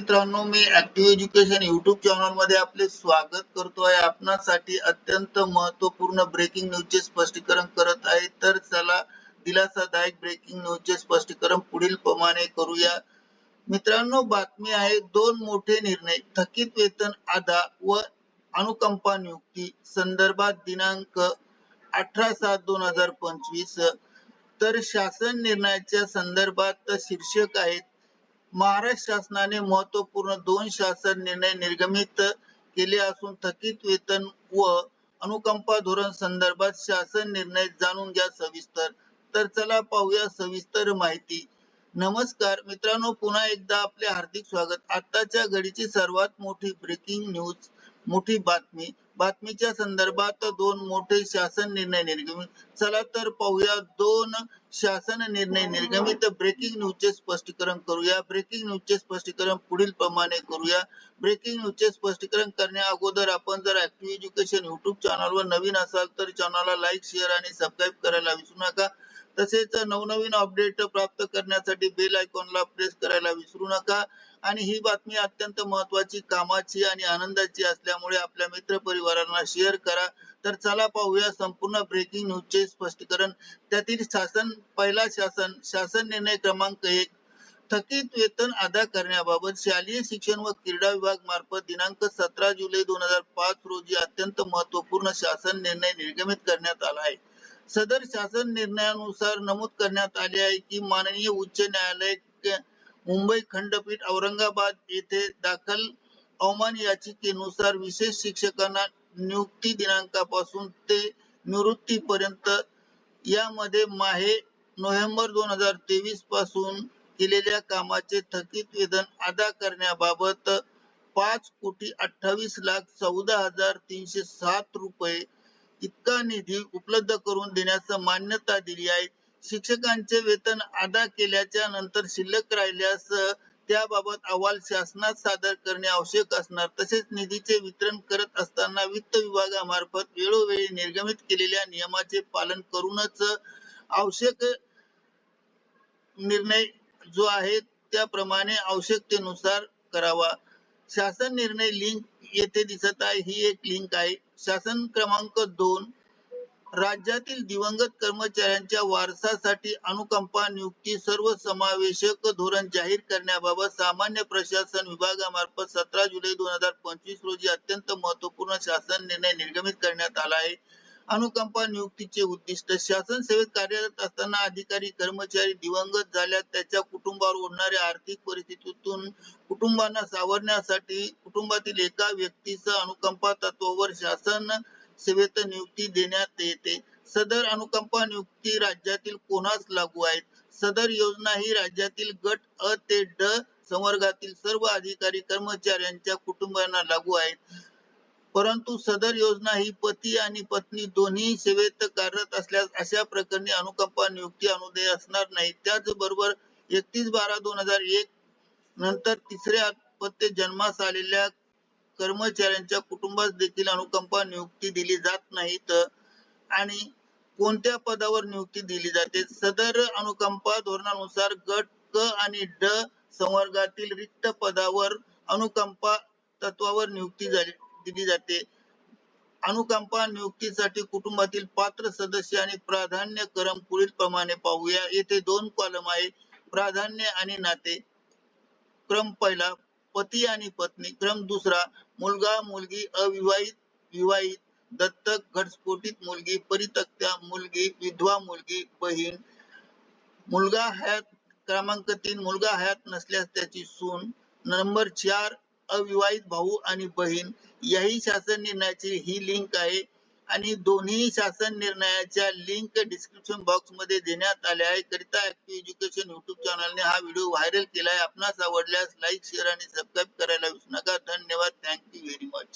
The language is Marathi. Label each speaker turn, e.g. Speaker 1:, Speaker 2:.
Speaker 1: मित्रांनो मी ऍक्टिव्ह एज्युकेशन युट्यूब चॅनलमध्ये आपले स्वागत करतोय आपणासाठी अत्यंत महत्त्वपूर्ण ब्रेकिंग न्यूजचे स्पष्टीकरण करत आहे. तर चला दिलासादायक ब्रेकिंग न्यूजचे स्पष्टीकरण पुढील प्रमाणे करूया. मित्रांनो बातमी आहे दोन मोठे निर्णय थकीत वेतन आधा व अनुकंपा नियुक्ती संदर्भात दिनांक अठरा सात दोन हजार पंचवीस. तर शासन निर्णयाच्या संदर्भात शीर्षक आहेत महाराष्ट्र शासनाने महत्त्वपूर्ण दोन शासन निर्णय निर्गमित केले असून थकीत वेतन व अनुकंपा धोरण संदर्भात शासन निर्णय जाणून घ्या सविस्तर. तर चला पाहूया सविस्तर माहिती. नमस्कार मित्रांनो पुन्हा एकदा आपले हार्दिक स्वागत. आताच्या घडीची सर्वात मोठी ब्रेकिंग न्यूज मोठी बातमी. बातमीच्या संदर्भात दोन मोठे शासन निर्णय निर्गमित. चला तर पाहूया दोन शासन निर्णय निर्गमित. ब्रेकिंग न्यूजचे स्पष्टीकरण करूया. ब्रेकिंग न्यूजचे स्पष्टीकरण पुढील प्रमाणे करूया. ब्रेकिंग न्यूजचे स्पष्टीकरण करण्या अगोदर आपण जर ऍक्टिव्ह एज्युकेशन युट्यूब चॅनलवर नवीन असाल तर चॅनलला लाईक शेअर आणि सबस्क्राईब करायला विसरू नका. तसेच नवनवीन अपडेट प्राप्त करण्यासाठी बेल आयकॉनला प्रेस करायला विसरू नका. आणि ही बातमी अत्यंत महत्वाची कामाची आणि आनंदाची असल्यामुळे आपल्या मित्र परिवारांना शेअर करा. तर चला पाहूया संपूर्ण ब्रेकिंग न्यूजचे स्पष्टीकरण. त्यातील शासन पहिला शासन शासन निर्णय क्रमांक एक थकीत वेतन अदा करण्याबाबत शालेय शिक्षण व क्रीडा विभाग मार्फत दिनांक सतरा जुलै दोन हजार पाच रोजी अत्यंत महत्त्वपूर्ण शासन निर्णय निर्गमित करण्यात आला आहे. सदर शासन निर्णयानुसार नमूद करण्यात आले आहे की माननीय उच्च न्यायालय मुंबई खंडपीठ औरंगाबाद येथे दाखल अवमान याचिकेनुसार विशेष शिक्षकांना नियुक्ती दिनांकापासून ते निवृत्तीपर्यंत यामध्ये माहे नोव्हेंबर दोन हजार तेवीसपासून केलेल्या कामाचे थकीत वेतन अदा करण्याबाबत पाच कोटी अठ्ठावीस लाख चौदा हजार तीनशे सात रुपये इतका निधी उपलब्ध करून देण्यास मान्यता दिली आहे. शिक्षकांचे वेतन अदा केल्याच्यानंतर शिल्लक राहिल्यास त्याबाबत अहवाल शासनात सादर करणे आवश्यक असणार. तसेच निधीचे वितरण करत असताना वित्त विभागामार्फत वेळोवेळी निर्गमित केलेल्या नियमाचे पालन करूनच आवश्यक निर्णय जो आहे त्याप्रमाणे आवश्यकतेनुसार करावा. शासन निर्णय लिंक येथे दिसत आहे. ही एक लिंक आहे. शासन क्रमांक दोन. राज्यातील दिवंगत कर्मचाऱ्यांच्या वारसासाठी अनुकंपा नियुक्ती सर्व समावेशक धोरण जाहीर करण्याबाबत सामान्य प्रशासन विभागामार्फत सतरा जुलै दोन हजार पंचवीस रोजी अत्यंत महत्त्वपूर्ण शासन निर्णय निर्गमित करण्यात आला आहे. अनुकंपा नियुक्तीचे उद्दिष्ट शासन सेवेत कार्यरत असताना अधिकारी कर्मचारी दिवंगत झाल्यास त्याच्या कुटुंबावर ओढणाऱ्या आर्थिक परिस्थितीतून कुटुंबांना सावरण्यासाठी कुटुंबातील एका व्यक्तीस अनुकंपा तत्वावर शासन सेवेत नियुक्ती देण्यात येते. सदर अनुकंपा नियुक्ती राज्यातील कोणास लागू आहेत? सदर योजना ही राज्यातील गट अ ते ड संवर्गातील सर्व अधिकारी कर्मचाऱ्यांच्या कुटुंबांना लागू आहे. परंतु सदर योजना ही पती आणि पत्नी दोन्ही सेवेत कार्यरत असल्यास अशा प्रकरणी अनुकंपा नियुक्ती अनुदय असणार नाही. त्याचबरोबर एकतीस बारा दोन हजार एक नंतर तिसऱ्या अपत्य जन्मास आलेल्या कर्मचाऱ्यांच्या कुटुंबास देखील अनुकंपा नियुक्ती दिली जात नाही तर आणि कोणत्या पदावर नियुक्ती दिली जाते? सदर अनुकंपा धोरणानुसार गट क आणि ड संवर्गातील रिक्त पदावर अनुकंपा तत्वावर नियुक्ती झाली दिली जाते. अनुकंपा नियुक्तीसाठी कुटुंबातील पात्र सदस्य आणि प्राधान्य क्रम पुढील प्रमाणे पाहूया. येथे दोन कॉलम आहे. प्राधान्य आणि नाते. क्रम पहिला पती आणि पत्नी. क्रम दुसरा मुलगा मुलगी अविवाहित विवाहित दत्तक घटस्फोटित मुलगी परितक्त्या मुलगी विधवा मुलगी बहीण. मुलगा हयात क्रमांक तीन मुलगा हयात नसल्यास त्याची सून. नंबर चार अविवाहित भाऊ आणि बहीण. याही शासन निर्णयाची ही लिंक आहे. आणि दोन्ही शासन निर्णयाच्या लिंक डिस्क्रिप्शन बॉक्समध्ये देण्यात आल्या आहे करिता एज्युकेशन युट्यूब चॅनलने हा व्हिडिओ व्हायरल केला आहे आपणास आवडल्यास लाईक शेअर आणि सबस्क्राईब करायला विसरू नका. धन्यवाद. Thank you very much